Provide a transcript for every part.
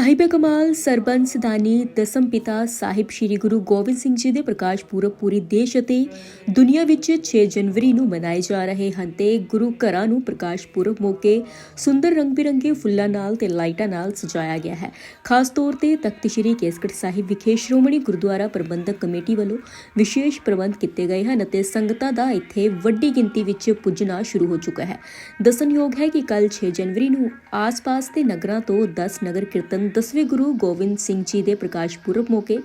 ਸਾਹਿਬ ਕਮਾਲ, ਸਰਬੰਸ ਸਦਾਨੀ ਦਸਮ ਪਿਤਾ ਸਾਹਿਬ ਸ੍ਰੀ ਗੁਰੂ ਗੋਬਿੰਦ ਸਿੰਘ ਜੀ ਦੇ ਪ੍ਰਕਾਸ਼ ਪੁਰਬ ਪੂਰੀ ਦੇਸ਼ ਅਤੇ ਦੁਨੀਆ ਵਿੱਚ 6 ਜਨਵਰੀ ਨੂੰ ਮਨਾਏ ਜਾ ਰਹੇ ਹਨ ਤੇ ਗੁਰੂ ਘਰਾਂ ਨੂੰ ਪ੍ਰਕਾਸ਼ ਪੁਰਬ ਮੌਕੇ ਸੁੰਦਰ ਰੰਗ-ਬਿਰੰਗੇ ਫੁੱਲਾਂ ਨਾਲ ਤੇ ਲਾਈਟਾਂ ਨਾਲ ਸਜਾਇਆ ਗਿਆ ਹੈ। ਖਾਸ ਤੌਰ ਤੇ ਤਖਤ ਸ੍ਰੀ ਕੇਸਗੜ੍ਹ ਸਾਹਿਬ ਵਿਖੇ ਸ਼੍ਰੋਮਣੀ ਗੁਰਦੁਆਰਾ ਪ੍ਰਬੰਧਕ ਕਮੇਟੀ ਵੱਲੋਂ ਵਿਸ਼ੇਸ਼ ਪ੍ਰਬੰਧ ਕੀਤੇ ਗਏ ਹਨ ਅਤੇ ਸੰਗਤਾਂ ਦਾ ਇੱਥੇ ਵੱਡੀ ਗਿਣਤੀ ਵਿੱਚ ਪੁੱਜਣਾ ਸ਼ੁਰੂ ਹੋ ਚੁੱਕਾ ਹੈ। ਦੱਸਣਯੋਗ ਹੈ ਕਿ ਕੱਲ 6 ਜਨਵਰੀ ਨੂੰ ਆਸ-ਪਾਸ ਦੇ ਨਗਰਾਂ ਤੋਂ 10 ਨਗਰ ਕੀਰਤਨ ਦਸਵੇਂ ਗੁਰੂ ਗੋਬਿੰਦ ਸਿੰਘ ਜੀ ਦੇ ਪ੍ਰਕਾਸ਼ ਪੁਰਬ ਮੌਕੇ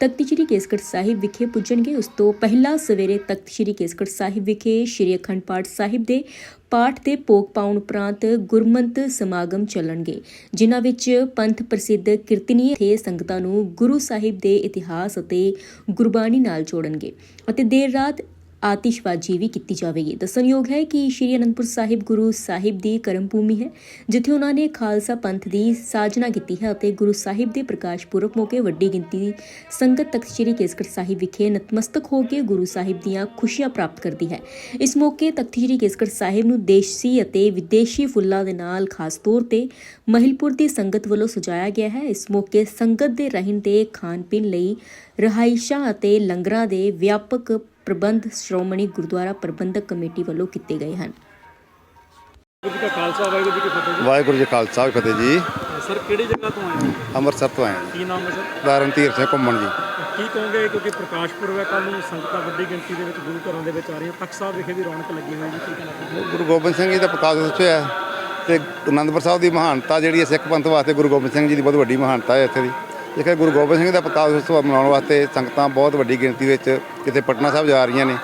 ਤਖਤ ਸ੍ਰੀ ਕੇਸਗੜ੍ਹ ਸਾਹਿਬ ਵਿਖੇ ਪੁੱਜਣਗੇ। ਉਸ ਤੋਂ ਪਹਿਲਾਂ ਸਵੇਰੇ ਤਖਤ ਸ੍ਰੀ ਕੇਸਗੜ੍ਹ ਸਾਹਿਬ ਵਿਖੇ ਸ੍ਰੀ ਅਖੰਡ ਪਾਠ ਸਾਹਿਬ ਦੇ ਪਾਠ ਤੇ ਭੋਗ ਪਾਉਣ ਉਪਰੰਤ ਗੁਰਮੰਤ ਸਮਾਗਮ ਚੱਲਣਗੇ, ਜਿਨ੍ਹਾਂ ਵਿੱਚ ਪੰਥ ਪ੍ਰਸਿੱਧ ਕੀਰਤਨੀਏ ਤੇ ਸੰਗਤਾਂ ਨੂੰ ਗੁਰੂ ਸਾਹਿਬ ਦੇ ਇਤਿਹਾਸ ਅਤੇ ਗੁਰਬਾਣੀ ਨਾਲ ਜੋੜਨਗੇ ਅਤੇ ਦੇਰ ਰਾਤ ਆਤਿਸ਼ਬਾਜ਼ੀ ਵੀ ਕੀਤੀ ਜਾਵੇਗੀ। ਦੱਸਣਯੋਗ ਹੈ ਕਿ ਸ਼੍ਰੀ ਅਨੰਦਪੁਰ ਸਾਹਿਬ ਗੁਰੂ ਸਾਹਿਬ ਦੀ ਕਰਮ ਭੂਮੀ ਹੈ, ਜਿੱਥੇ ਉਹਨਾਂ ਨੇ ਖਾਲਸਾ ਪੰਥ ਦੀ ਸਾਜਨਾ ਕੀਤੀ ਹੈ ਅਤੇ ਗੁਰੂ ਸਾਹਿਬ ਦੇ ਪ੍ਰਕਾਸ਼ ਪੁਰਬ ਮੌਕੇ ਵੱਡੀ ਗਿਣਤੀ ਦੀ ਸੰਗਤ ਤਖਤ ਸ਼੍ਰੀ ਕੇਸਗੜ੍ਹ ਸਾਹਿਬ ਵਿਖੇ ਨਤਮਸਤਕ ਹੋ ਕੇ ਗੁਰੂ ਸਾਹਿਬ ਦੀਆਂ ਖੁਸ਼ੀਆਂ ਪ੍ਰਾਪਤ ਕਰਦੀ ਹੈ। ਇਸ ਮੌਕੇ ਤਖਤ ਸ਼੍ਰੀ ਕੇਸਗੜ੍ਹ ਸਾਹਿਬ ਨੂੰ ਦੇਸ਼ੀ ਅਤੇ ਵਿਦੇਸ਼ੀ ਫੁੱਲਾਂ ਦੇ ਨਾਲ ਖਾਸ ਤੌਰ ਤੇ ਮਹਿਲਪੁਰ ਦੀ ਸੰਗਤ ਵੱਲੋਂ ਸਜਾਇਆ ਗਿਆ ਹੈ। ਇਸ ਮੌਕੇ ਸੰਗਤ ਦੇ ਰਹਿਣ ਤੇ ਖਾਣ ਪੀਣ ਲਈ ਰਹਾਇਸ਼ਾਂ ਅਤੇ ਲੰਗਰਾਂ ਦੇ ਵਿਆਪਕ ਪ੍ਰਬੰਧ ਸ਼੍ਰੋਮਣੀ ਗੁਰਦੁਆਰਾ ਪ੍ਰਬੰਧਕ ਕਮੇਟੀ ਵੱਲੋਂ ਕੀਤੇ ਗਏ ਹਨ। ਵਾਹਿਗੁਰੂ ਜੀ ਕਾ ਖਾਲਸਾ ਵਾਹਿਗੁਰੂ ਜੀ ਕੀ ਫਤਿਹ ਜੀ। ਵਾਹਿਗੁਰੂ ਜੀ ਕਾ ਖਾਲਸਾ ਵਾਹਿਗੁਰੂ ਜੀ ਫਤਿਹ ਜੀ। ਸਰ ਕਿਹੜੀ ਜਗ੍ਹਾ ਤੋਂ ਆਏ ਹੋ? ਅੰਮ੍ਰਿਤਸਰ ਤੋਂ ਆਏ ਹਾਂ ਕੀ ਨਾਮ ਹੈ ਸਰ? ਦਾਰਨ ਧੀਰ ਸਿੰਘ ਘੁੰਮਣ ਜੀ। ਕੀ ਕਹੋਗੇ ਕਿਉਂਕਿ ਪ੍ਰਕਾਸ਼ ਪੁਰਬ ਹੈ ਕੱਲ ਨੂੰ ਸੰਗਤਾਂ ਵੱਡੀ ਗਿਣਤੀ ਦੇ ਵਿੱਚ ਗੁਰੂ ਘਰਾਂ ਦੇ ਵਿੱਚ ਆ ਰਹੀਆਂ। ਤਖਤ ਸਾਹਿਬ ਵਿਖੇ ਵੀ ਰੌਣਕ ਲੱਗੀ ਹੋਈ ਜੀ ਕੀ ਕਹਿਣਾ ਗੁਰੂ ਗੋਬਿੰਦ ਸਿੰਘ ਜੀ ਦਾ ਪ੍ਰਕਾਸ਼ ਉਤਸਵ ਹੋਇਆ ਤੇ ਅਨੰਦਪੁਰ ਸਾਹਿਬ ਦੀ ਮਹਾਨਤਾ ਜਿਹੜੀ ਹੈ ਸਿੱਖ ਪੰਥ ਵਾਸਤੇ ਗੁਰੂ ਗੋਬਿੰਦ ਸਿੰਘ ਜੀ ਦੀ ਬਹੁਤ ਵੱਡੀ ਮਹਾਨਤਾ ਹੈ ਇੱਥੇ ਦੀ। ਜੇਕਰ ਗੁਰੂ ਗੋਬਿੰਦ ਸਿੰਘ ਦਾ ਪ੍ਰਕਾਸ਼ ਉਤਸਵ ਮਨਾਉਣ ਵਾਸਤੇ ਸੰਗਤਾਂ ਬਹੁਤ ਵੱਡੀ ਗਿਣਤੀ ਵਿੱਚ ਕਿਤੇ ਪਟਨਾ ਸਾਹਿਬ ਜਾ ਰਹੀਆਂ ਨੇ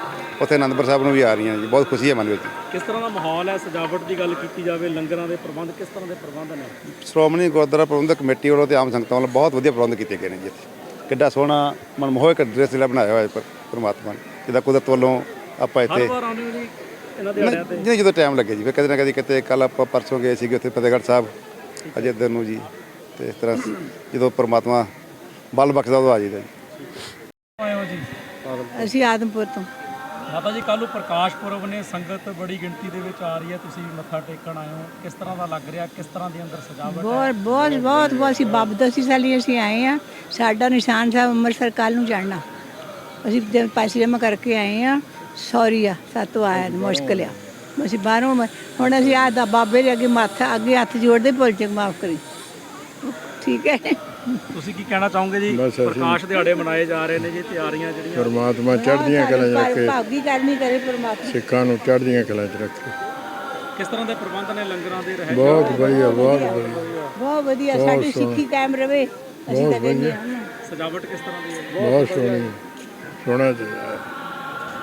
ਉੱਥੇ ਅਨੰਦਪੁਰ ਸਾਹਿਬ ਨੂੰ ਵੀ ਆ ਰਹੀਆਂ ਨੇ ਜੀ ਬਹੁਤ ਖੁਸ਼ੀ ਹੈ ਮਨ ਵਿੱਚ। ਕਿਸ ਤਰ੍ਹਾਂ ਦਾ ਮਾਹੌਲ ਹੈ ਸਜਾਵਟ ਦੀ ਗੱਲ ਕੀਤੀ ਜਾਵੇ ਲੰਗਰਾਂ ਦੇ ਪ੍ਰਬੰਧ ਕਿਸ ਤਰ੍ਹਾਂ ਦੇ ਪ੍ਰਬੰਧ ਨੇ? ਸ਼੍ਰੋਮਣੀ ਗੁਰਦੁਆਰਾ ਪ੍ਰਬੰਧਕ ਕਮੇਟੀ ਵੱਲੋਂ ਤੇ ਆਮ ਸੰਗਤਾਂ ਵੱਲੋਂ ਬਹੁਤ ਵਧੀਆ ਪ੍ਰਬੰਧ ਕੀਤੇ ਗਏ ਨੇ ਜੀ ਇੱਥੇ। ਕਿੱਡਾ ਸੋਹਣਾ ਮਨਮੋਹਕ ਡਰੈਸ ਜਿਹੜਾ ਬਣਾਇਆ ਹੋਇਆ ਹੈ ਪਰ ਪਰਮਾਤਮਾ ਨੇ ਜਿਹਦਾ ਕੁਦਰਤ ਵੱਲੋਂ ਆਪਾਂ ਹਰ ਇੱਥੇ ਵਾਰ ਆਉਂਦੇ ਹੋ ਜੀ ਇਹਨਾਂ ਦੇ ਆੜਿਆਂ ਤੇ? ਨਹੀਂ ਜਦੋਂ ਟਾਈਮ ਲੱਗੇ ਜੀ ਫਿਰ ਕਦੇ ਨਾ ਕਦੇ ਕਿਤੇ ਕੱਲ ਆਪਾਂ ਪਰਸੋਂ ਗਏ ਸੀਗੇ ਉੱਥੇ ਫਤਿਹਗੜ੍ਹ ਸਾਹਿਬ ਅਜੇ ਦਿਨ ਨੂੰ ਜੀ। ਤੇ ਇਸ ਤਰ੍ਹਾਂ ਜਦੋਂ ਪ੍ਰਮਾਤਮਾ ਬਲ ਬਖਸ਼ਦਾ ਉਦੋਂ ਆ ਜੀਦਾ ਜੀ। ਆਏ ਹੋ ਜੀ? ਅਸੀਂ ਆਦਮਪੁਰ ਤੋਂ। ਮਾਤਾ ਜੀ ਕੱਲ ਨੂੰ ਪ੍ਰਕਾਸ਼ ਪੁਰਬ ਨੇ ਸੰਗਤ ਬੜੀ ਗਿਣਤੀ ਦੇ ਵਿੱਚ ਆ ਰਹੀ ਹੈ। ਤੁਸੀਂ ਮੱਥਾ ਟੇਕਣ ਆਏ ਹੋ। ਕਿਸ ਤਰ੍ਹਾਂ ਦਾ ਲੱਗ ਰਿਹਾ? ਕਿਸ ਤਰ੍ਹਾਂ ਦੀ ਅੰਦਰ ਸਜਾਵਟ ਹੈ? ਬਹੁਤ ਬਹੁਤ ਬਹੁਤ ਬਹੁਤ। ਅਸੀਂ ਬਾਬਾ ਦਸੀ ਸਾਲੀ ਅਸੀਂ ਆਏ ਆ ਸਾਡਾ ਨਿਸ਼ਾਨ ਸਾਹਿਬ ਅੰਮ੍ਰਿਤਸਰ ਕੱਲ ਨੂੰ ਚੜਨਾ ਅਸੀਂ ਜੇ ਪੈਸੇ ਜਮ੍ਹਾਂ ਕਰਕੇ ਆਏ ਆ ਸੌਰੀ ਆ ਸਾਤੋਂ ਆਇਆ ਮੁਸ਼ਕਲ ਆ। ਅਸੀਂ ਬਾਹਰੋਂ ਮ- ਹੁਣ ਅਸੀਂ ਆ ਦਾ ਬਾਬੇ ਦੇ ਅੱਗੇ ਮਾਥਾ ਅੱਗੇ ਹੱਥ ਜੋੜਦੇ ਭੁੱਲ ਚ ਮਾਫ ਕਰੀ ਠੀਕ ਹੈ। ਤੁਸੀਂ ਕੀ ਕਹਿਣਾ ਚਾਹੋਗੇ ਜੀ? ਪ੍ਰਕਾਸ਼ ਦਿਹਾੜੇ ਮਨਾਏ ਜਾ ਰਹੇ ਨੇ ਜੀ ਤਿਆਰੀਆਂ ਜਿਹੜੀਆਂ। ਪਰਮਾਤਮਾ ਚੜ੍ਹਦੀਆਂ ਕਲਾਂ 'ਚ ਰੱਖੇ। ਭਾਗੀ ਕਰਨੀ ਕਰੇ ਪਰਮਾਤਮਾ। ਸਿੱਖਾਂ ਨੂੰ ਚੜ੍ਹਦੀਆਂ ਕਲਾਂ 'ਚ ਰੱਖੇ। ਕਿਸ ਤਰ੍ਹਾਂ ਦੇ ਪ੍ਰਬੰਧ ਨੇ ਲੰਗਰਾਂ ਦੇ ਰਹੇ ਬਹੁਤ ਵਧੀਆ ਬਹੁਤ ਵਧੀਆ। ਬਹੁਤ ਵਧੀਆ ਸਾਡੀ ਸਿੱਖੀ ਕਾਇਮ ਰਵੇ ਅਸੀਂ ਤਾਂ ਕਹਿੰਦੇ ਹਾਂ। ਸਜਾਵਟ ਕਿਸ ਤਰ੍ਹਾਂ ਦੀ ਹੈ? ਬਹੁਤ ਸੋਹਣੀ ਸੋਹਣਾ ਜਿਹਾ।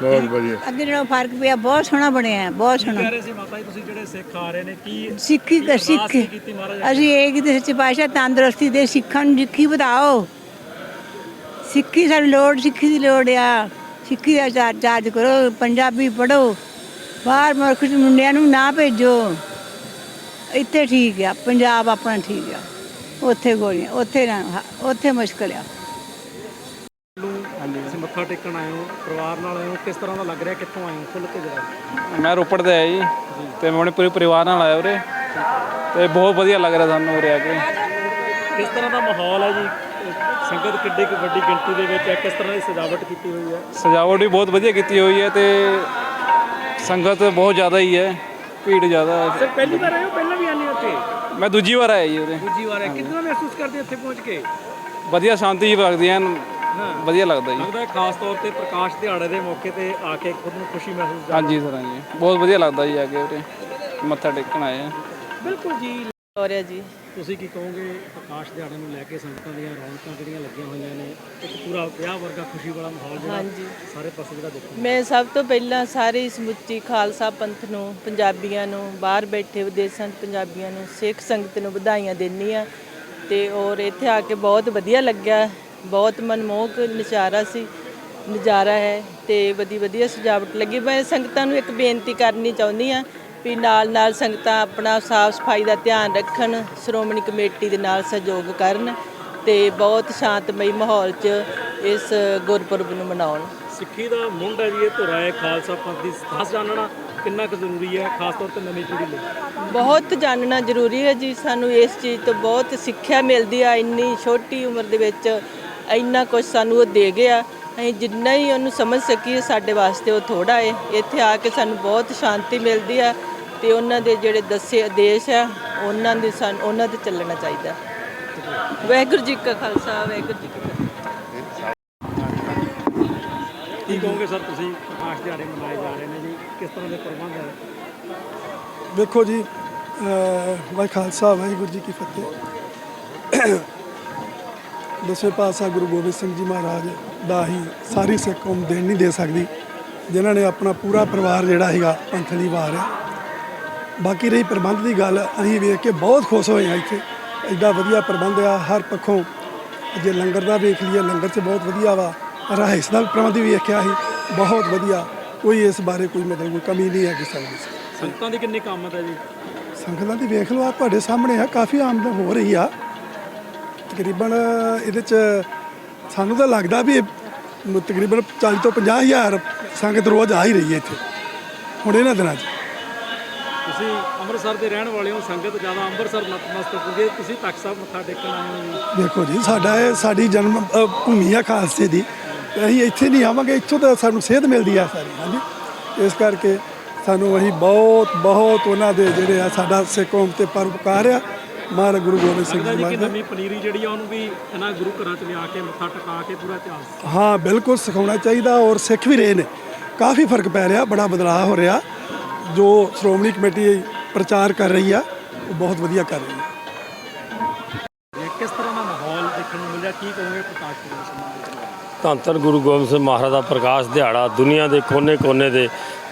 ਬਹੁਤ ਵਧੀਆ। ਅੱਗੇ ਨਾਲੋਂ ਫ਼ਰਕ ਪਿਆ ਬਹੁਤ ਸੋਹਣਾ ਬਣਿਆ ਹੈ, ਬਹੁਤ ਸੋਹਣਾ। ਕਹਿ ਰਹੇ ਸੀ ਮਾਤਾ ਜੀ ਤੁਸੀਂ ਜਿਹੜੇ ਸਿੱਖ ਆ ਰਹੇ ਨੇ ਕੀ ਸਿੱਖੀ ਕੀਤੀ ਮਹਾਰਾਜ ਅਸੀਂ ਇਹ ਕਿਤੇ ਸੱਚੇ ਪਾਤਸ਼ਾਹ ਤੰਦਰੁਸਤੀ ਦੇ ਸਿੱਖਾਂ ਨੂੰ ਸਿੱਖੀ ਵਧਾਓ। ਸਿੱਖੀ ਸਾਨੂੰ ਲੋੜ ਸਿੱਖੀ ਦੀ ਲੋੜ ਆ। ਸਿੱਖੀ ਦਾ ਚਾਰ- ਚਾਰਜ ਕਰੋ ਪੰਜਾਬੀ ਪੜੋ ਬਾਹਰ ਮੁਲਕ ਚ ਮੁੰਡਿਆਂ ਨੂੰ ਨਾ ਭੇਜੋ। ਇੱਥੇ ਠੀਕ ਆ ਪੰਜਾਬ ਆਪਣਾ ਠੀਕ ਆ। ਉੱਥੇ ਗੋਲੀਆਂ ਉੱਥੇ ਨਾ ਉੱਥੇ ਮੁਸ਼ਕਲ ਆ। ਹਾਂਜੀ ਤੁਸੀਂ ਮੱਥਾ ਟੇਕਣ ਆਏ ਹੋ ਪਰਿਵਾਰ ਨਾਲ ਆਏ ਹੋ। ਕਿਸ ਤਰ੍ਹਾਂ ਦਾ ਲੱਗ ਰਿਹਾ ਕਿੱਥੋਂ ਆਏ ਹੋ? ਖੁੱਲ ਕੇ ਜਰਾ। ਮੈਂ ਰੋਪੜ ਤੇ ਆਇਆ ਜੀ ਤੇ ਮੈਂ ਆਪਣੇ ਪੂਰੇ ਪਰਿਵਾਰ ਨਾਲ ਆਇਆ ਉਰੇ। ਤੇ ਬਹੁਤ ਵਧੀਆ ਲੱਗ ਰਿਹਾ ਸਾਨੂੰ ਉਰੇ ਆ ਕੇ। ਕਿਸ ਤਰ੍ਹਾਂ ਦਾ ਮਾਹੌਲ ਹੈ ਜੀ? ਸੰਗਤ ਕਿੱਡੀ ਕੁ ਵੱਡੀ ਗਿਣਤੀ ਦੇ ਵਿੱਚ ਹੈ ਕਿਸ ਤਰ੍ਹਾਂ ਦੀ ਸਜਾਵਟ ਕੀਤੀ ਹੋਈ ਹੈ? ਸਜਾਵਟ ਵੀ ਬਹੁਤ ਵਧੀਆ ਕੀਤੀ ਹੋਈ ਹੈ ਤੇ ਸੰਗਤ ਬਹੁਤ ਜ਼ਿਆਦਾ ਹੀ ਹੈ ਭੀੜ ਜ਼ਿਆਦਾ ਹੈ। ਸਰ ਪਹਿਲੀ ਵਾਰ ਆਏ ਹੋ ਪਹਿਲਾਂ ਵੀ ਆਨੇ ਉੱਥੇ ਮੈਂ ਦੂਜੀ ਵਾਰ ਆਇਆ ਜੀ ਉਰੇ। ਦੂਜੀ ਵਾਰ ਹੈ ਕਿੰਨਾ ਮਹਿਸੂਸ ਕਰਦੇ ਇੱਥੇ ਪਹੁੰਚ ਕੇ? ਵਧੀਆ ਸ਼ਾਂਤੀ ਜੀ ਲੱਗਦੀ ਹੈ ਵਧੀਆ ਲੱਗਦਾ ਜੀ। ਲੱਗਦਾ ਹੈ ਖਾਸ ਤੌਰ ਤੇ ਪ੍ਰਕਾਸ਼ ਦਿਹਾੜੇ ਦੇ ਮੌਕੇ ਤੇ ਆ ਕੇ ਖੁਦ ਨੂੰ ਖੁਸ਼ੀ ਮਹਿਸੂਸ ਹਾਂਜੀ ਸਰ ਹਾਂਜੀ। ਬਹੁਤ ਵਧੀਆ ਲੱਗਦਾ ਜੀ ਆ ਕੇ ਉਰੇ। ਮੱਥਾ ਟੇਕਣ ਆਏ ਆ। ਬਿਲਕੁਲ ਜੀ। ਹੋ ਰਿਹਾ ਜੀ। ਤੁਸੀਂ ਕੀ ਕਹੋਗੇ ਪ੍ਰਕਾਸ਼ ਦਿਹਾੜੇ ਨੂੰ ਲੈ ਕੇ ਸੰਗਤਾਂ ਦੀਆਂ ਰੌਣਕਾਂ ਜਿਹੜੀਆਂ ਲੱਗੀਆਂ ਹੋਈਆਂ ਨੇ ਇੱਕ ਪੂਰਾ ਵਿਆਹ ਵਰਗਾ ਖੁਸ਼ੀ ਵਾਲਾ ਮਾਹੌਲ ਜਿਹੜਾ ਹਾਂਜੀ। ਸਾਰੇ ਪਾਸੇ ਜਿਹੜਾ ਦੇਖੋ ਮੈਂ ਸਭ ਤੋਂ ਪਹਿਲਾਂ ਸਾਰੇ ਸਮੁੱਚੀ ਖਾਲਸਾ ਪੰਥ ਨੂੰ ਪੰਜਾਬੀਆਂ ਨੂੰ ਬਾਹਰ ਬੈਠੇ ਵਿਦੇਸ਼ਾਂ 'ਚ ਪੰਜਾਬੀਆਂ ਨੂੰ ਸਿੱਖ ਸੰਗਤ ਨੂੰ ਵਧਾਈਆਂ ਦਿੰਦੀ ਆ ਤੇ ਔਰ ਇੱਥੇ ਆ ਕੇ ਬਹੁਤ ਵਧੀਆ ਲੱਗਿਆ। ਬਹੁਤ ਮਨਮੋਹਕ ਨਜ਼ਾਰਾ ਸੀ ਨਜ਼ਾਰਾ ਹੈ ਤੇ ਵਧੀ ਵਧੀਆ ਸਜਾਵਟ ਲੱਗੀ। ਮੈਂ ਸੰਗਤਾਂ ਨੂੰ ਇੱਕ ਬੇਨਤੀ ਕਰਨੀ ਚਾਹੁੰਦੀ ਆ ਵੀ ਨਾਲ ਨਾਲ ਸੰਗਤਾਂ ਆਪਣਾ ਸਾਫ਼ ਸਫ਼ਾਈ ਦਾ ਧਿਆਨ ਰੱਖਣ ਸ਼੍ਰੋਮਣੀ ਕਮੇਟੀ ਦੇ ਨਾਲ ਸਹਿਯੋਗ ਕਰਨ ਤੇ ਬਹੁਤ ਸ਼ਾਂਤਮਈ ਮਾਹੌਲ 'ਚ ਇਸ ਗੁਰਪੁਰਬ ਨੂੰ ਮਨਾਉਣ। ਸਿੱਖੀ ਦਾ ਮੁੰਡ ਹੈ ਜੀ ਇਹ ਧੁਰਾ ਹੈ ਖਾਲਸਾ ਪੰਥ ਦੀ ਸਾਸ ਜਾਣਨਾ ਕਿੰਨਾ ਕੁ ਜ਼ਰੂਰੀ ਹੈ ਖਾਸ ਤੌਰ ਤੇ ਨਵੀਂ ਪੀੜ੍ਹੀ ਲਈ? ਬਹੁਤ ਜਾਣਨਾ ਜ਼ਰੂਰੀ ਹੈ ਜੀ ਸਾਨੂੰ ਇਸ ਚੀਜ਼ ਤੋਂ ਬਹੁਤ ਸਿੱਖਿਆ ਮਿਲਦੀ ਆ ਇੰਨੀ ਛੋਟੀ ਉਮਰ ਦੇ ਵਿੱਚ ਇੰਨਾ ਕੁਝ ਸਾਨੂੰ ਉਹ ਦੇ ਗਿਆ। ਅਸੀਂ ਜਿੰਨਾ ਹੀ ਉਹਨੂੰ ਸਮਝ ਸਕੀਏ ਸਾਡੇ ਵਾਸਤੇ ਉਹ ਥੋੜਾ ਹੈ ਇੱਥੇ ਆ ਕੇ ਸਾਨੂੰ ਬਹੁਤ ਸ਼ਾਂਤੀ ਮਿਲਦੀ ਆ ਤੇ ਉਹਨਾਂ ਦੇ ਜਿਹੜੇ ਦੱਸੇ ਆਦੇਸ਼ ਆ ਉਹਨਾਂ ਦੇ ਸਾਨੂੰ ਉਹਨਾਂ ਤੇ ਚੱਲਣਾ ਚਾਹੀਦਾ। ਵਾਹਿਗੁਰੂ ਜੀ ਕਾ ਖਾਲਸਾ ਵਾਹਿਗੁਰੂ ਜੀ ਕੀ ਫਤਿਹ। ਕੀ ਕਹੋਗੇ ਸਰ ਤੁਸੀਂ? ਪ੍ਰਕਾਸ਼ ਦਿਹਾੜੇ ਮਨਾਏ ਜਾ ਰਹੇ ਨੇ ਜੀ। ਕਿਸ ਤਰ੍ਹਾਂ ਦੇ ਪ੍ਰਬੰਧ ਹੈ ਵੇਖੋ ਜੀ ਵਾਹਿ ਖਾਲਸਾ ਵਾਹਿਗੁਰੂ ਜੀ ਕੀ ਫਤਿਹ। ਦਸਵੇਂ ਪਾਤਸ਼ਾਹ ਗੁਰੂ ਗੋਬਿੰਦ ਸਿੰਘ ਜੀ ਮਹਾਰਾਜ ਦਾ ਹੀ ਸਾਰੀ ਸਿੱਖ ਕੌਮ ਦੇਣ ਨਹੀਂ ਦੇ ਸਕਦੀ ਜਿਨ੍ਹਾਂ ਨੇ ਆਪਣਾ ਪੂਰਾ ਪਰਿਵਾਰ ਜਿਹੜਾ ਹੈਗਾ ਪੰਥ ਲਈ ਵਾਰਿਆ ਬਾਕੀ ਰਹੀ ਪ੍ਰਬੰਧ ਦੀ ਗੱਲ ਅਸੀਂ ਵੇਖ ਕੇ ਬਹੁਤ ਖੁਸ਼ ਹੋਏ ਹਾਂ ਇੱਥੇ। ਐਡਾ ਵਧੀਆ ਪ੍ਰਬੰਧ ਆ ਹਰ ਪੱਖੋਂ ਜੇ ਲੰਗਰ ਦਾ ਵੇਖ ਲਈਏ ਲੰਗਰ 'ਚ ਬਹੁਤ ਵਧੀਆ ਵਾ। ਰਹਿਸ ਦਾ ਪ੍ਰਬੰਧ ਵੀ ਵੇਖਿਆ ਸੀ ਬਹੁਤ ਵਧੀਆ। ਕੋਈ ਇਸ ਬਾਰੇ ਕੋਈ ਮਤਲਬ ਕੋਈ ਕਮੀ ਨਹੀਂ ਹੈ ਕਿਸੇ ਦੀ ਸੰਗਤਾਂ ਦੀ ਕਿੰਨੀ ਕਾਮਤ ਹੈ ਜੀ? ਸੰਗਤਾਂ ਦੀ ਵੇਖ ਲਓ ਆ ਤੁਹਾਡੇ ਸਾਹਮਣੇ ਆ ਕਾਫੀ ਆਮਦਨ ਹੋ ਰਹੀ ਆ। ਤਕਰੀਬਨ ਇਹਦੇ ਚ ਸਾਨੂੰ ਤਾਂ ਲੱਗਦਾ ਵੀ ਤਕਰੀਬਨ 40 ਤੋਂ 50 ਹਜ਼ਾਰ ਸੰਗਤ ਰੋਜ਼ ਆ ਹੀ ਰਹੀ ਹੈ ਇੱਥੇ ਹੁਣ ਇਹਨਾਂ ਦਿਨਾਂ 'ਚ। ਤੁਸੀਂ ਅੰਮ੍ਰਿਤਸਰ ਦੇ ਰਹਿਣ ਵਾਲੇ ਹੋ ਸੰਗਤ ਜ਼ਿਆਦਾ ਅੰਮ੍ਰਿਤਸਰ ਨਤਮਸਤਕ ਹੁੰਦੀ ਤੁਸੀਂ ਤਖਤ ਸਾਹਿਬ ਮੱਥਾ ਟੇਕਣ ਆਏ ਹੋ ਦੇਖੋ ਜੀ ਸਾਡਾ ਇਹ ਸਾਡੀ ਜਨਮ ਭੂਮੀ ਆ ਖਾਲਸੇ ਦੀ। ਅਸੀਂ ਇੱਥੇ ਨਹੀਂ ਆਵਾਂਗੇ ਇੱਥੋਂ ਤਾਂ ਸਾਨੂੰ ਸੇਧ ਮਿਲਦੀ ਆ ਸਾਰੀ ਹਾਂਜੀ। ਇਸ ਕਰਕੇ ਸਾਨੂੰ ਅਸੀਂ ਬਹੁਤ ਬਹੁਤ ਉਹਨਾਂ ਦੇ ਜਿਹੜੇ ਆ ਸਾਡਾ ਸਿੱਖ ਕੌਮ ਤੇ ਪਰਉਪਕਾਰ ਆ। ਮਹਾਰਾਜ ਗੁਰੂ ਗੋਬਿੰਦ ਸਿੰਘ ਲੱਗਦਾ ਜੀ ਕਿ ਮਹਾਰਾਜ। ਨਵੀਂ ਪਨੀਰੀ ਜਿਹੜੀ ਆ ਉਹਨੂੰ ਵੀ ਇਹਨਾਂ ਗੁਰੂ ਘਰਾਂ 'ਚ ਲਿਆ ਕੇ ਮੱਥਾ ਟਿਕਾ ਕੇ ਪੂਰਾ ਇਤਿਹਾਸ। ਹਾਂ ਬਿਲਕੁਲ ਸਿਖਾਉਣਾ ਚਾਹੀਦਾ ਔਰ ਸਿੱਖ ਵੀ ਰਹੇ ਨੇ। ਕਾਫੀ ਫ਼ਰਕ ਪੈ ਰਿਹਾ ਬੜਾ ਬਦਲਾਅ ਹੋ ਰਿਹਾ। ਜੋ ਸ਼੍ਰੋਮਣੀ ਕਮੇਟੀ ਪ੍ਰਚਾਰ ਕਰ ਰਹੀ ਆ ਉਹ ਬਹੁਤ ਵਧੀਆ ਕਰ ਰਹੀ ਹੈ ਇਹ ਕਿਸ ਤਰ੍ਹਾਂ ਦਾ ਮਾਹੌਲ ਦੇਖਣ ਨੂੰ ਮਿਲਿਆ? ਕੀ ਕਹੋਗੇ ਪ੍ਰਕਾਸ਼ ਪੁਰਬ ਸਮਾਗਮ ਧੰਨ ਧੰਨ ਗੁਰੂ ਗੋਬਿੰਦ ਸਿੰਘ ਮਹਾਰਾਜ ਦਾ ਪ੍ਰਕਾਸ਼ ਦਿਹਾੜਾ ਦੁਨੀਆ ਦੇ ਕੋਨੇ-ਕੋਨੇ ਦੇ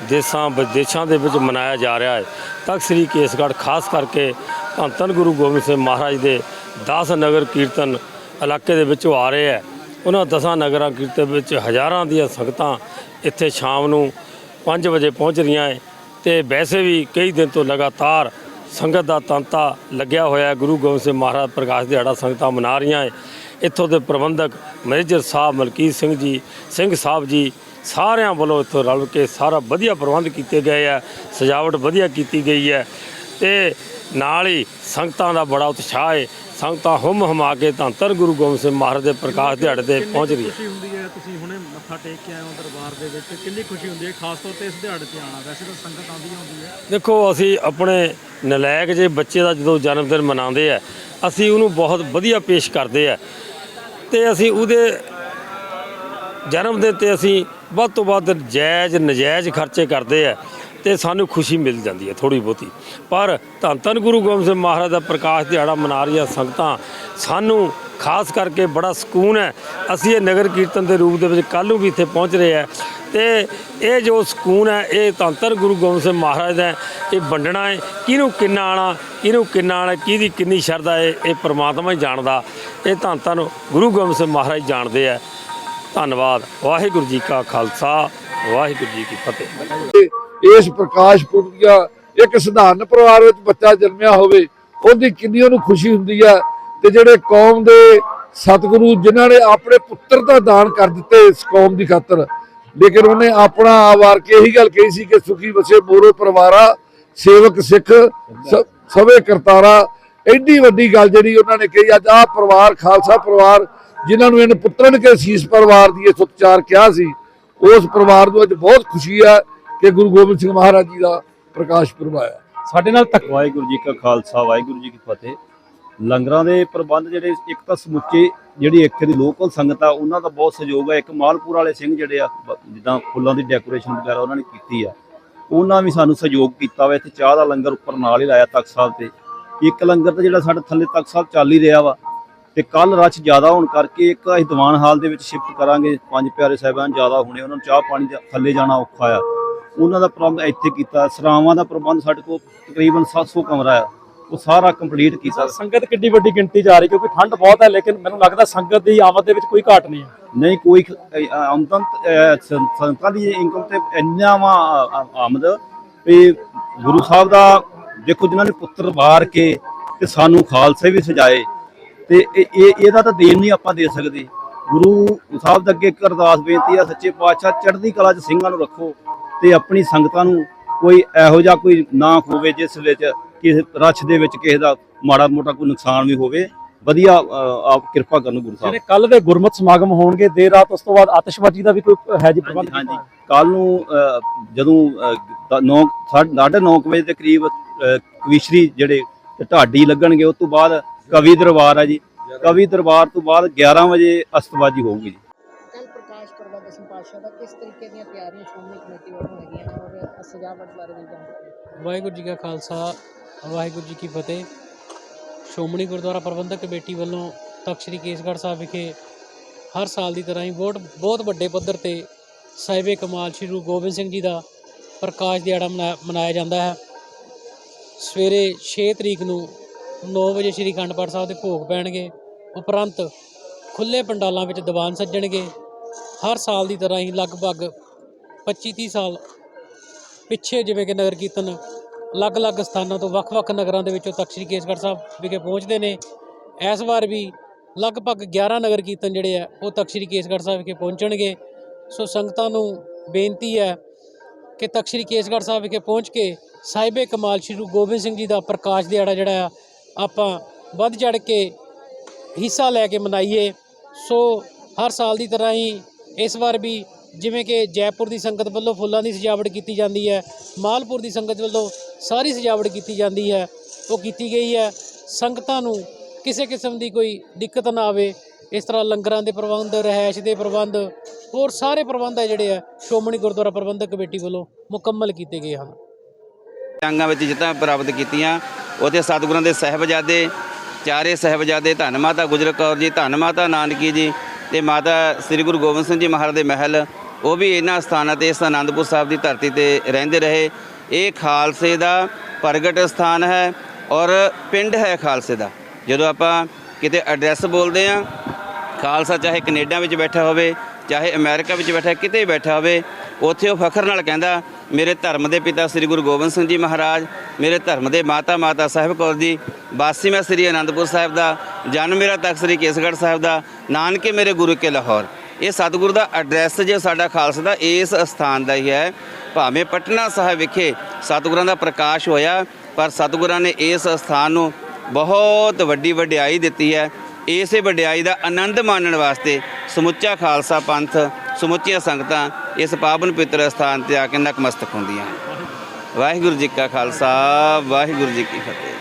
ਦੇਸ਼ਾਂ ਵਿਦੇਸ਼ਾਂ ਦੇ ਵਿੱਚ ਮਨਾਇਆ ਜਾ ਰਿਹਾ ਹੈ। ਤਖਤ ਸ੍ਰੀ ਕੇਸਗੜ੍ਹ ਖਾਸ ਕਰਕੇ ਧੰਨ ਧੰਨ ਗੁਰੂ ਗੋਬਿੰਦ ਸਿੰਘ ਮਹਾਰਾਜ ਦੇ 10 ਨਗਰ ਕੀਰਤਨ ਇਲਾਕੇ ਦੇ ਵਿੱਚੋਂ ਆ ਰਹੇ ਹੈ। ਉਹਨਾਂ ਦਸਾਂ ਨਗਰਾਂ ਕੀਰਤਨ ਵਿੱਚ ਹਜ਼ਾਰਾਂ ਦੀਆਂ ਸੰਗਤਾਂ ਇੱਥੇ ਸ਼ਾਮ ਨੂੰ 5 ਵਜੇ ਪਹੁੰਚ ਰਹੀਆਂ ਹੈ ਤੇ ਵੈਸੇ ਵੀ ਕਈ ਦਿਨ ਤੋਂ ਲਗਾਤਾਰ ਸੰਗਤ ਦਾ ਤਾਂਤਾ ਲੱਗਿਆ ਹੋਇਆ ਹੈ। ਗੁਰੂ ਗੋਬਿੰਦ ਸਿੰਘ ਮਹਾਰਾਜ ਪ੍ਰਕਾਸ਼ ਦਿਹਾੜਾ ਸੰਗਤਾਂ ਮਨਾ ਰਹੀਆਂ ਹੈ। ਇੱਥੋਂ ਦੇ ਪ੍ਰਬੰਧਕ ਮੈਨੇਜਰ ਸਾਹਿਬ ਮਲਕੀਤ ਸਿੰਘ ਜੀ, ਸਿੰਘ ਸਾਹਿਬ ਜੀ ਸਾਰਿਆਂ ਵੱਲੋਂ ਇੱਥੋਂ ਰਲ ਕੇ ਸਾਰਾ ਵਧੀਆ ਪ੍ਰਬੰਧ ਕੀਤੇ ਗਏ ਆ ਸਜਾਵਟ ਵਧੀਆ ਕੀਤੀ ਗਈ ਹੈ। ਤੇ ਨਾਲ ਹੀ ਸੰਗਤਾਂ ਦਾ ਬੜਾ ਉਤਸ਼ਾਹ ਹੈ। ਸੰਗਤਾਂ ਹੁਮ ਹਮਾ ਕੇ ਧੰਨ ਗੁਰੂ ਗੋਬਿੰਦ ਸਿੰਘ ਮਹਾਰਾਜ ਦੇ ਪ੍ਰਕਾਸ਼ ਦਿਹਾੜੇ ਤੇ ਪਹੁੰਚ ਰਹੀ ਹੈ ਖੁਸ਼ੀ ਹੁੰਦੀ ਹੈ ਤੁਸੀਂ ਹੁਣੇ ਮੱਥਾ ਟੇਕ ਕੇ ਆਏ ਹੋ ਦਰਬਾਰ ਦੇ ਵਿੱਚ। ਕਿੰਨੀ ਖੁਸ਼ੀ ਹੁੰਦੀ ਹੈ ਖਾਸ ਤੌਰ ਤੇ ਇਸ ਦਿਹਾੜੇ ਤੇ ਆਣਾ ਵੈਸੇ ਤਾਂ ਸੰਗਤ ਆਉਂਦੀ ਹੀ ਆਉਂਦੀ ਹੈ। ਦੇਖੋ ਅਸੀਂ ਆਪਣੇ ਨਲਾਇਕ ਜੇ ਬੱਚੇ ਦਾ ਜਦੋਂ ਜਨਮ ਦਿਨ ਮਨਾਉਂਦੇ ਆ ਅਸੀਂ ਉਹਨੂੰ ਬਹੁਤ ਵਧੀਆ ਪੇਸ਼ ਕਰਦੇ ਆ। ਤੇ ਅਸੀਂ ਉਹਦੇ ਜਨਮ ਦਿਨ ਤੇ ਅਸੀਂ ਵੱਧ ਤੋਂ ਵੱਧ ਜਾਇਜ਼ ਨਜਾਇਜ਼ ਖਰਚੇ ਕਰਦੇ ਆ। ਤੇ ਸਾਨੂੰ ਖੁਸ਼ੀ ਮਿਲ ਜਾਂਦੀ ਹੈ ਥੋੜੀ ਬਹੁਤੀ। ਪਰ ਧੰਨ ਧੰਨ ਗੁਰੂ ਗੋਬਿੰਦ ਸਿੰਘ ਮਹਾਰਾਜ ਦਾ ਪ੍ਰਕਾਸ਼ ਦਿਹਾੜਾ ਮਨਾ ਰਹੀਆਂ ਸੰਗਤਾਂ ਸਾਨੂੰ ਖਾਸ ਕਰਕੇ ਬੜਾ ਸਕੂਨ ਹੈ। ਅਸੀਂ ਇਹ ਨਗਰ ਕੀਰਤਨ ਦੇ ਰੂਪ ਦੇ ਵਿੱਚ ਕੱਲ੍ਹ ਨੂੰ ਵੀ ਇੱਥੇ ਪਹੁੰਚ ਰਹੇ ਆ ਤੇ ਇਹ ਜੋ ਸਕੂਨ ਹੈ, ਇਹ ਧੰਨ ਧੰਨ ਗੁਰੂ ਗੋਬਿੰਦ ਸਿੰਘ ਮਹਾਰਾਜ ਦਾ ਇਹ ਵੰਡਣਾ ਹੈ। ਕਿਹਨੂੰ ਕਿੰਨਾ ਆਣਾ ਕਿਹਨੂੰ ਕਿੰਨਾ ਆਣਾ ਕਿਹਦੀ ਕਿੰਨੀ ਸ਼ਰਧਾ ਹੈ, ਇਹ ਪ੍ਰਮਾਤਮਾ ਹੀ ਜਾਣਦਾ। ਇਹ ਧੰਨ ਧੰਨ ਗੁਰੂ ਗੋਬਿੰਦ ਸਿੰਘ ਮਹਾਰਾਜ ਜਾਣਦੇ ਆ ਧੰਨਵਾਦ। ਵਾਹਿਗੁਰੂ ਜੀ ਕਾ ਖਾਲਸਾ। ਵਾਹਿਗੁਰੂ ਜੀ ਕੀ ਫਤਿਹ। ਇਸ ਪ੍ਰਕਾਸ਼ ਪੁਰਬ ਦੀਆਂ ਇੱਕ ਸਧਾਰਨ ਪਰਿਵਾਰ ਵਿੱਚ ਬੱਚਾ ਜਨਮਿਆ ਹੋਵੇ, ਉਹਦੀ ਕਿੰਨੀ ਉਹਨੂੰ ਖੁਸ਼ੀ ਹੁੰਦੀ ਆ ਤੇ ਜਿਹੜੇ ਕੌਮ ਦੇ ਸਤਿਗੁਰੂ ਜਿਨ੍ਹਾਂ ਨੇ ਆਪਣੇ ਪੁੱਤਰ ਦਾ ਦਾਨ ਕਰ ਦਿੱਤੇ ਇਸ ਕੌਮ ਦੀ ਖਾਤਰ, ਲੇਕਿਨ ਉਹਨੇ ਆਪਣਾ ਆਵਾਰ ਕੇ ਇਹੀ ਗੱਲ ਕਹੀ ਸੀ ਕਿ ਸੁਖੀ ਵਸੇ ਮੋਰੋ ਪਰਿਵਾਰਾ, ਸੇਵਕ ਸਿੱਖ ਸਵੇ ਕਰਤਾਰਾ। ਐਡੀ ਵੱਡੀ ਗੱਲ ਜਿਹੜੀ ਉਹਨਾਂ ਨੇ ਕਹੀ, ਅੱਜ ਆਹ ਪਰਿਵਾਰ, ਖਾਲਸਾ ਪਰਿਵਾਰ, ਜਿਨ੍ਹਾਂ ਨੂੰ ਇਹਨ ਪੁੱਤਰਨ ਕੇ ਸੀਸ ਪਰਿਵਾਰ ਦੀ ਇਹ ਸੁਤਚਾਰ ਕਿਹਾ ਸੀ ਉਸ ਪਰਿਵਾਰ ਨੂੰ ਅੱਜ ਬਹੁਤ ਖੁਸ਼ੀ ਹੈ ਕਿ ਗੁਰੂ ਗੋਬਿੰਦ ਸਿੰਘ ਮਹਾਰਾਜ ਜੀ ਦਾ ਪ੍ਰਕਾਸ਼ ਪੁਰਬ ਆਇਆ। ਸਾਡੇ ਨਾਲ ਤੱਕ ਵਾਹਿਗੁਰੂ ਜੀ ਕਾ ਖਾਲਸਾ ਵਾਹਿਗੁਰੂ ਜੀ ਕੀ ਫਤਿਹ। ਲੰਗਰਾਂ ਦੇ ਪ੍ਰਬੰਧ ਜਿਹੜੇ ਇੱਕ ਤਾਂ ਸਮੁੱਚੇ ਜਿਹੜੀ ਇੱਥੇ ਦੀ ਲੋਕਲ ਸੰਗਤ ਆ ਉਹਨਾਂ ਦਾ ਬਹੁਤ ਸਹਿਯੋਗ ਹੈ ਇੱਕ ਮਾਲਪੁਰ ਵਾਲੇ ਸਿੰਘ ਜਿਹੜੇ ਆ ਜਿੱਦਾਂ ਫੁੱਲਾਂ ਦੀ ਡੈਕੋਰੇਸ਼ਨ ਵਗੈਰਾ ਉਹਨਾਂ ਨੇ ਕੀਤੀ ਆ। ਉਹਨਾਂ ਵੀ ਸਾਨੂੰ ਸਹਿਯੋਗ ਕੀਤਾ ਵਾ। ਇੱਥੇ ਚਾਹ ਦਾ ਲੰਗਰ ਉੱਪਰ ਨਾਲ ਹੀ ਲਾਇਆ ਤਖਤ ਸਾਹਿਬ ਤੇ। ਇੱਕ ਲੰਗਰ ਤਾਂ ਜਿਹੜਾ ਸਾਡੇ ਥੱਲੇ ਤਖਤ ਸਾਹਿਬ ਚੱਲ ਹੀ ਰਿਹਾ ਵਾ। ਤੇ ਕੱਲ ਰਸ਼ ਜ਼ਿਆਦਾ ਹੋਣ ਕਰਕੇ ਇੱਕ ਅਸੀਂ ਦੀਵਾਨ ਹਾਲ ਦੇ ਵਿੱਚ ਸ਼ਿਫਟ ਕਰਾਂਗੇ। ਪੰਜ ਪਿਆਰੇ ਸਾਹਿਬਾਨ ਜ਼ਿਆਦਾ ਹੋਣੇ ਉਹਨਾਂ ਨੂੰ ਚਾਹ ਪਾਣੀ ਦਾ ਥੱਲੇ ਜਾਣਾ ਔਖਾ ਆ। ਉਹਨਾਂ ਦਾ ਪ੍ਰਬੰਧ ਇੱਥੇ ਕੀਤਾ ਸਰਾਵਾਂ ਦਾ ਪ੍ਰਬੰਧ ਸਾਡੇ ਕੋਲ ਤਕਰੀਬਨ 700 ਕਮਰਾ ਆ। ਉਹ ਸਾਰਾ ਕੰਪਲੀਟ ਕੀਤਾ। ਸੰਗਤ ਕਿੰਨੀ ਵੱਡੀ ਗਿਣਤੀ ਜਾ ਰਹੀ ਕਿਉਂਕਿ ਠੰਡ ਬਹੁਤ ਹੈ ਲੇਕਿਨ ਮੈਨੂੰ ਲੱਗਦਾ ਸੰਗਤ ਦੀ ਆਮਦ ਦੇ ਵਿੱਚ ਕੋਈ ਘਾਟ ਨਹੀਂ ਹੈ। ਨਹੀਂ ਕੋਈ ਆਮਦਨ ਸੰਗਤਾਂ ਦੀ ਇਨਕਮ ਤੇ ਇੰਨਾ ਵਾ ਆਮਦ ਵੀ ਗੁਰੂ ਸਾਹਿਬ ਦਾ ਦੇਖੋ ਜਿਨ੍ਹਾਂ ਨੇ ਪੁੱਤਰ ਵਾਰ ਕੇ ਤੇ ਸਾਨੂੰ ਖਾਲਸੇ ਵੀ ਸਜਾਏ ਤੇ ਇਹ ਇਹ- ਇਹਦਾ ਤਾਂ ਦੇਣ ਨਹੀਂ ਆਪਾਂ ਦੇ ਸਕਦੇ। ਗੁਰੂ ਸਾਹਿਬ ਦੇ ਅੱਗੇ ਇੱਕ ਅਰਦਾਸ ਬੇਨਤੀ ਆ ਸੱਚੇ ਪਾਤਸ਼ਾਹ ਚੜ੍ਹਦੀ ਕਲਾ 'ਚ ਸਿੰਘਾਂ ਨੂੰ ਰੱਖੋ ਤੇ ਆਪਣੀ ਸੰਗਤਾਂ ਨੂੰ ਕੋਈ ਇਹੋ ਜਿਹਾ ਕੋਈ ਨਾ ਹੋਵੇ ਜਿਸ ਵਿੱਚ ਕਿਸੇ ਰਛ ਦੇ ਵਿੱਚ ਕਿਸੇ ਦਾ ਮਾੜਾ ਮੋਟਾ ਕੋਈ ਨੁਕਸਾਨ ਵੀ ਹੋਵੇ। ਵਧੀਆ ਆਪ ਕਿਰਪਾ ਕਰਨ ਗੁਰੂ ਸਾਹਿਬ। ਜਿਹੜੇ ਕੱਲ ਦੇ ਗੁਰਮਤ ਸਮਾਗਮ ਹੋਣਗੇ ਦੇਰ ਰਾਤ ਉਸ ਤੋਂ ਬਾਅਦ ਆਤਿਸ਼ਬਾਜ਼ੀ ਦਾ ਵੀ ਕੋਈ ਹੈ ਜੀ ਪ੍ਰਬੰਧ? ਹਾਂਜੀ ਕੱਲ ਨੂੰ ਜਦੋਂ 9 9:30 ਵਜੇ ਦੇ ਕਰੀਬ ਕਵੀਸ਼ਰੀ ਜਿਹੜੇ ਢਾਡੀ ਲੱਗਣਗੇ ਉਸ ਤੋਂ ਬਾਅਦ ਕਵੀ ਦਰਬਾਰ ਆ ਜੀ। ਕਵੀ ਦਰਬਾਰ ਤੋਂ ਬਾਅਦ 11 ਵਜੇ ਅਸਤਬਾਜੀ ਹੋਊਗੀ ਜੀ। ਕੱਲ ਪ੍ਰਕਾਸ਼ ਪਰਬ ਦਸਮ ਪਾਤਸ਼ਾਹ ਦਾ ਕਿਸ ਤਰੀਕੇ ਦੀਆਂ ਤਿਆਰੀਆਂ ਸ਼੍ਰੋਮਣੀ ਕਮੇਟੀ ਵੱਲੋਂ ਹੈਗੀਆਂ ਔਰ ਸਜਾਵਟ ਬਾਰੇ ਵੀ ਜਾਣਕਾਰੀ ਵਾਹਿਗੁਰੂ ਜੀ ਕਾ ਖਾਲਸਾ ਵਾਹਿਗੁਰੂ ਜੀ ਕੀ ਫਤਿਹ। ਸ਼੍ਰੋਮਣੀ ਗੁਰਦੁਆਰਾ ਪ੍ਰਬੰਧਕ ਕਮੇਟੀ ਵੱਲੋਂ ਤਖ਼ਤ ਸ੍ਰੀ ਕੇਸਗੜ੍ਹ ਸਾਹਿਬ ਵਿਖੇ ਹਰ ਸਾਲ ਦੀ ਤਰ੍ਹਾਂ ਹੀ ਬਹੁਤ ਬਹੁਤ ਵੱਡੇ ਪੱਧਰ ਤੇ ਸਾਹਿਬੇ ਕਮਾਲ ਸ੍ਰੀ ਗੁਰੂ ਗੋਬਿੰਦ ਸਿੰਘ ਜੀ ਦਾ ਪ੍ਰਕਾਸ਼ ਦਿਹਾੜਾ ਮਨਾ- ਮਨਾਇਆ ਜਾਂਦਾ ਹੈ। ਸਵੇਰੇ 6 ਤਰੀਕ ਨੂੰ 9 ਵਜੇ ਸ੍ਰੀ ਅਖੰਡ ਪਾਠ ਸਾਹਿਬ ਦੇ ਭੋਗ ਪੈਣਗੇ। ਉਪਰੰਤ ਖੁੱਲੇ ਪੰਡਾਲਾਂ ਵਿੱਚ ਦੀਵਾਨ ਸੱਜਣਗੇ। ਹਰ ਸਾਲ ਦੀ ਤਰ੍ਹਾਂ ਹੀ ਲਗਭਗ 25-30 ਸਾਲ ਪਿੱਛੇ ਜਿਵੇਂ ਕਿ ਨਗਰ ਕੀਰਤਨ ਅਲੱਗ-ਅਲੱਗ ਸਥਾਨਾਂ ਤੋਂ ਵੱਖ-ਵੱਖ ਨਗਰਾਂ ਦੇ ਵਿੱਚੋਂ ਤਖ਼ਤ ਸ੍ਰੀ ਕੇਸਗੜ੍ਹ ਸਾਹਿਬ ਵਿਖੇ ਪਹੁੰਚਦੇ ਨੇ। ਇਸ ਵਾਰ ਵੀ ਲਗਭਗ 11 ਨਗਰ ਕੀਰਤਨ ਜਿਹੜੇ ਆ, ਉਹ ਤਖ਼ਤ ਸ੍ਰੀ ਕੇਸਗੜ੍ਹ ਸਾਹਿਬ ਵਿਖੇ ਪਹੁੰਚਣਗੇ। ਸੋ ਸੰਗਤਾਂ ਨੂੰ ਬੇਨਤੀ ਹੈ ਕਿ ਤਖ਼ਤ ਸ੍ਰੀ ਕੇਸਗੜ੍ਹ ਸਾਹਿਬ ਵਿਖੇ ਪਹੁੰਚ ਕੇ ਸਾਹਿਬੇ ਕਮਾਲ ਸ੍ਰੀ ਗੁਰੂ ਗੋਬਿੰਦ ਸਿੰਘ ਜੀ ਦਾ ਪ੍ਰਕਾਸ਼ ਦਿਹਾੜਾ ਜਿਹੜਾ ਆ ਆਪਾਂ ਵੱਧ ਚੜ ਕੇ ਹਿੱਸਾ ਲੈ ਕੇ ਮਨਾਈਏ। ਸੋ ਹਰ ਸਾਲ ਦੀ ਤਰ੍ਹਾਂ ਹੀ ਇਸ ਵਾਰ ਵੀ ਜਿਵੇਂ ਕਿ ਜੈਪੁਰ ਦੀ ਸੰਗਤ ਵੱਲੋਂ ਫੁੱਲਾਂ ਦੀ ਸਜਾਵਟ ਕੀਤੀ ਜਾਂਦੀ ਹੈ, ਮਾਲਪੁਰ ਦੀ ਸੰਗਤ ਵੱਲੋਂ ਸਾਰੀ ਸਜਾਵਟ ਕੀਤੀ ਜਾਂਦੀ ਹੈ, ਉਹ ਕੀਤੀ ਗਈ ਹੈ। ਸੰਗਤਾਂ ਨੂੰ ਕਿਸੇ ਕਿਸਮ ਦੀ ਕੋਈ ਦਿੱਕਤ ਨਾ ਆਵੇ। ਇਸ ਤਰ੍ਹਾਂ ਲੰਗਰਾਂ ਦੇ ਪ੍ਰਬੰਧ, ਰਹਿائش ਦੇ ਪ੍ਰਬੰਧ, ਹੋਰ ਸਾਰੇ ਪ੍ਰਬੰਧ ਹੈ ਜਿਹੜੇ ਆ ਸ਼ੋਮਣੀ ਗੁਰਦੁਆਰਾ ਪ੍ਰਬੰਧਕ ਕਮੇਟੀ ਵੱਲੋਂ ਮੁਕੰਮਲ ਕੀਤੇ ਗਏ ਹਨ। ਜੰਗਾਂ ਵਿੱਚ ਜਿੱਤਾਂ ਪ੍ਰਾਪਤ ਕੀਤੀਆਂ। ਉੱਥੇ ਸਤਿਗੁਰਾਂ ਦੇ ਸਹਿਬਜ਼ਾਦੇ, ਚਾਰੇ ਸਹਿਬਜ਼ਾਦੇ ਧੰਨ ਮਾਤਾ ਗੁਜਰ ਕੌਰ ਜੀ, ਧੰਨ ਮਾਤਾ ਨਾਨਕੀ ਜੀ ਤੇ ਮਾਤਾ ਸ੍ਰੀ ਗੁਰੂ ਗੋਬਿੰਦ ਸਿੰਘ ਜੀ ਮਹਾਰਾਜ ਦੇ ਮਹਿਲ। ਉਹ ਵੀ ਇਹਨਾਂ ਸਥਾਨਾਂ ਤੇ, ਇਸ ਆਨੰਦਪੁਰ ਸਾਹਿਬ ਦੀ ਧਰਤੀ ਤੇ ਰਹਿੰਦੇ ਰਹੇ। ਇਹ ਖਾਲਸੇ ਦਾ ਪ੍ਰਗਟ ਸਥਾਨ ਹੈ ਔਰ ਪਿੰਡ ਹੈ ਖਾਲਸੇ ਦਾ। ਜਦੋਂ ਆਪਾਂ ਕਿਤੇ ਐਡਰੈਸ ਬੋਲਦੇ ਆ ਖਾਲਸਾ ਚਾਹੇ ਕੈਨੇਡਾ ਵਿੱਚ ਬੈਠਾ ਹੋਵੇ, ਚਾਹੇ ਅਮਰੀਕਾ ਵਿੱਚ ਬੈਠਾ, ਕਿਤੇ ਬੈਠਾ ਹੋਵੇ, ਉੱਥੇ ਉਹ ਫਖਰ ਨਾਲ ਕਹਿੰਦਾ ਮੇਰੇ ਧਰਮ ਦੇ ਪਿਤਾ ਸ੍ਰੀ ਗੁਰੂ ਗੋਬਿੰਦ ਸਿੰਘ ਜੀ ਮਹਾਰਾਜ, ਮੇਰੇ ਧਰਮ ਦੇ ਮਾਤਾ ਮਾਤਾ ਸਾਹਿਬ ਕੌਰ ਜੀ ਬਾਸੀ ਮੈਂ ਸ੍ਰੀ ਅਨੰਦਪੁਰ ਸਾਹਿਬ ਦਾ ਜਨਮ ਮੇਰਾ ਤਖਤ ਸ੍ਰੀ ਕੇਸਗੜ੍ਹ ਸਾਹਿਬ ਦਾ, ਨਾਨਕੇ ਮੇਰੇ ਗੁਰੂ ਕੇ ਲਾਹੌਰ। ਇਹ ਸਤਿਗੁਰੂ ਦਾ ਐਡਰੈਸ ਜੇ ਸਾਡਾ ਖਾਲਸਾ ਦਾ ਇਸ ਸਥਾਨ ਦਾ ਹੀ ਹੈ। ਭਾਵੇਂ ਪਟਨਾ ਸਾਹਿਬ ਵਿਖੇ ਸਤਿਗੁਰਾਂ ਦਾ ਪ੍ਰਕਾਸ਼ ਹੋਇਆ, ਪਰ ਸਤਿਗੁਰਾਂ ਨੇ ਇਸ ਸਥਾਨ ਨੂੰ ਬਹੁਤ ਵੱਡੀ ਵਡਿਆਈ ਦਿੱਤੀ ਹੈ। ਇਸੇ ਵਡਿਆਈ ਦਾ ਆਨੰਦ ਮਾਣਨ ਵਾਸਤੇ ਸਮੁੱਚਾ ਖਾਲਸਾ ਪੰਥ, ਸਮੁੱਚੀਆਂ ਸੰਗਤਾਂ ਇਸ ਪਾਵਨ ਪਵਿੱਤਰ ਸਥਾਨ ਤੇ ਆ ਕੇ ਨਤਮਸਤਕ ਹੁੰਦੀਆਂ। ਹਨ ਵਾਹਿਗੁਰੂ ਜੀ ਕਾ ਖਾਲਸਾ, ਵਾਹਿਗੁਰੂ ਜੀ ਕੀ ਫਤਿਹ।